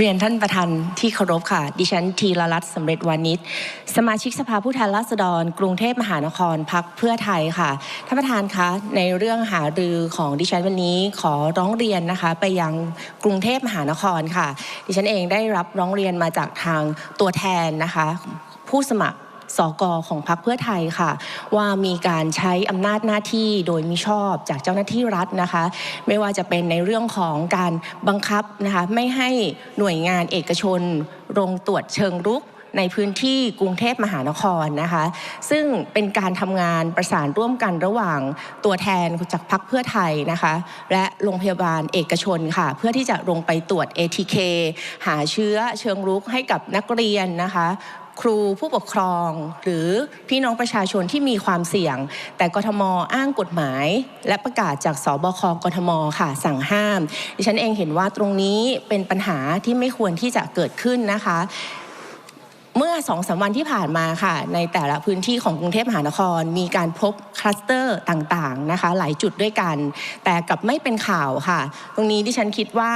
เรียนท่านประธานที่เคารพค่ะ ดิฉันธีรรัตน์สำเร็จวานิชสมาชิกสภาผู้แทนราษฎร กรุงเทพมหานครพักเพื่อไทยค่ะท่านประธานคะในเรื่องหารือของดิฉันวันนี้ขอร้องเรียนนะคะ ไปยังกรุงเทพมหานครค่ะ ดิฉันเองได้รับร้องเรียนมาจากทางตัวแทนนะคะ ผู้สมัคร สกของพรรคเพื่อไทยค่ะ ว่ามีการใช้อำนาจหน้าที่โดยมิชอบจากเจ้าหน้าที่รัฐนะคะ ไม่ว่าจะเป็นในเรื่องของการบังคับนะคะไม่ให้หน่วยงานเอกชนลงตรวจเชิงรุกในพื้นที่กรุงเทพมหานครนะคะ ซึ่งเป็นการทำงานประสานร่วมกันระหว่างตัวแทนจากพรรคเพื่อไทยนะคะ และโรงพยาบาลเอกชนค่ะ เพื่อที่จะลงไปตรวจ ATK หาเชื้อเชิงรุกให้กับนักเรียนนะคะ ครูผู้ปกครอง หรือพี่น้องประชาชนที่มีความเสี่ยง แต่กทมอ้างกฎหมาย และประกาศจากสบคกทมค่ะ สั่งห้าม ดิฉันเองเห็นว่าตรงนี้เป็นปัญหาที่ไม่ควรที่จะเกิดขึ้นนะคะ เมื่อสองสามวันที่ผ่านมาค่ะ ในแต่ละพื้นที่ของกรุงเทพมหานคร มีการพบคลัสเตอร์ต่างๆนะคะหลายจุดด้วยกัน แต่กับไม่เป็นข่าวค่ะ ตรงนี้ดิฉันคิดว่า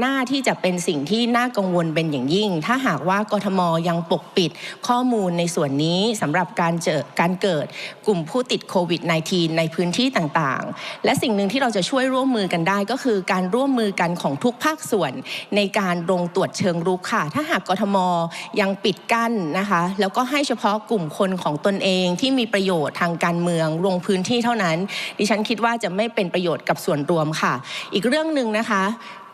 หน่าที่จะเป็นสิ่งที่น่ากังวลเป็นอย่างยิ่ง ถ้าหากว่ากทมยังปกปิดข้อมูลในส่วนนี้สำหรับการเจอการเกิดกลุ่มผู้ติดโควิด -19 ในพื้นที่ต่างๆ และสิ่งหนึ่งที่เราจะช่วยร่วมมือกันได้ก็คือการร่วมมือกันของทุกภาคส่วน ในการลงตรวจเชิงรุกค่ะ ถ้าหากกทมยังปิดกั้นนะคะ แล้วก็ให้เฉพาะกลุ่มคนของตนเองที่มีประโยชน์ทางการเมืองลงพื้นที่เท่านั้น ดิฉันคิดว่าจะไม่เป็นประโยชน์กับส่วนรวมค่ะ อีกเรื่องหนึ่งนะคะ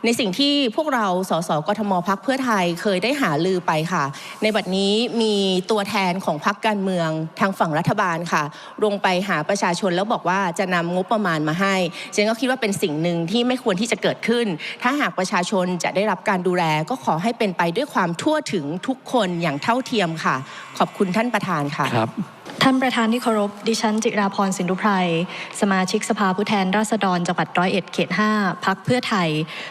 ในสิ่งที่พวกเราสสกทมพักเพื่อไทยเคยได้หาลือไปค่ะ ในบัดนี้มีตัวแทนของพักการเมืองทางฝั่งรัฐบาลค่ะ ลงไปหาประชาชนแล้วบอกว่าจะนำงบประมาณมาให้ฉันก็คิดว่าเป็นสิ่งหนึ่งที่ไม่ควรที่จะเกิดขึ้น ถ้าหากประชาชนจะได้รับการดูแล ก็ขอให้เป็นไปด้วยความทั่วถึงทุกคนอย่างเท่าเทียมค่ะ ขอบคุณท่านประธานค่ะครับ ท่านประธานที่เคารพ ดิฉัน จิราพรสินธุไพร สมาชิกสภาผู้แทนราษฎรจังหวัดร้อยเอ็ดเขตห้าพักเพื่อไทย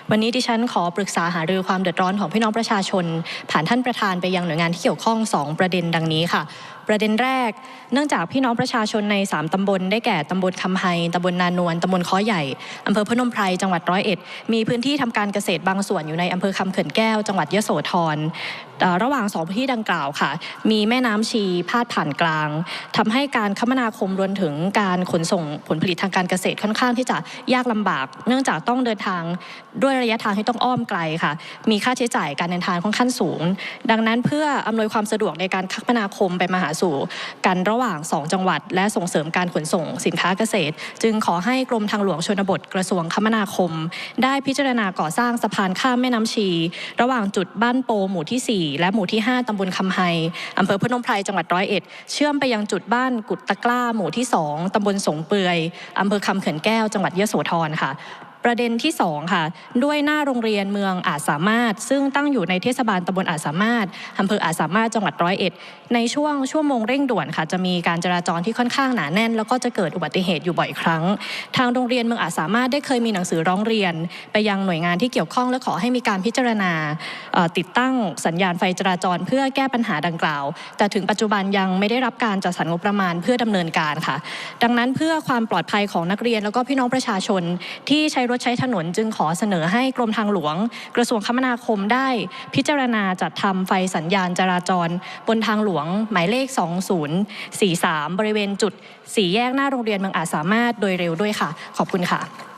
วันนี้ดิฉันขอปรึกษาหารือความเดือดร้อนของพี่น้องประชาชน ผ่านท่านประธานไปยังหน่วยงานที่เกี่ยวข้อง 2 ประเด็นดังนี้ค่ะ ประเด็นแรก เนื่องจากพี่น้องประชาชนใน 3 ตำบล ได้แก่ ตำบลคำไฮตำบลนานวลตำบลค้อใหญ่ อำเภอพนมไพร จังหวัดร้อยเอ็ด มีพื้นที่ทำการเกษตรบางส่วนอยู่ในอำเภอคำเขื่อนแก้ว จังหวัดยโสธร ระหว่างสองพื้นที่ดังกล่าวค่ะ มีแม่น้ำชีพาดผ่านกลางทำให้การคมนาคมรวมถึงการขนส่งผลผลิตทางการเกษตรค่อนข้างที่จะยากลำบาก เนื่องจากต้องเดินทางด้วยระยะทางที่ต้องอ้อมไกลค่ะ มีค่าใช้จ่ายการเดินทางค่อนข้างสูง ดังนั้นเพื่ออำนวยความสะดวกในการคมนาคมไปมาหาสู่กันระหว่าง 2 จังหวัด และส่งเสริมการขนส่งสินค้าเกษตร จึงขอให้กรมทางหลวงชนบทกระทรวงคมนาคม ได้พิจารณาก่อสร้างสะพานข้ามแม่น้ำชี ระหว่างจุดบ้านโปหมู่ที่ 4 และหมู่ที่ 5ตำบลคำไฮอำเภอพนมไพรจังหวัดร้อยเอ็ดเชื่อมไปยังจุดบ้านกุดตะกล้าหมู่ที่ 2ตำบลสงเปือยอำเภอคำเขื่อนแก้วจังหวัดยโสธรค่ะ ประเด็นที่2ค่ะด้วยหน้าโรงเรียนเมืองอาจสามารถ ซึ่งตั้งอยู่ในเทศบาลตำบลอาจสามารถอำเภออาจสามารถจังหวัดร้อยเอ็ดในช่วงชั่วโมงเร่งด่วนค่ะ จะมีการจราจรที่ค่อนข้างหนาแน่น แล้วก็จะเกิดอุบัติเหตุอยู่บ่อยครั้ง ทางโรงเรียนเมืองอาจสามารถได้เคยมีหนังสือร้องเรียน ไปยังหน่วยงานที่เกี่ยวข้องและขอให้มีการพิจารณาติดตั้งสัญญาณไฟจราจร เพื่อแก้ปัญหาดังกล่าว แต่ถึงปัจจุบันยังไม่ได้รับการจัดสรรงบประมาณเพื่อดำเนินการค่ะ ดังนั้นเพื่อความปลอดภัยของนักเรียนแล้วก็พี่น้องประชาชนที่ใช้รถใช้ถนนจึงขอเสนอให้กรมทางหลวง กระทรวงคมนาคมได้ พิจารณาจัดทำไฟสัญญาณจราจร บนทางหลวง หมายเลข 2043 บริเวณจุดสี่แยกหน้าโรงเรียนเมืองอาจสามารถโดยเร็วด้วยค่ะ ขอบคุณค่ะ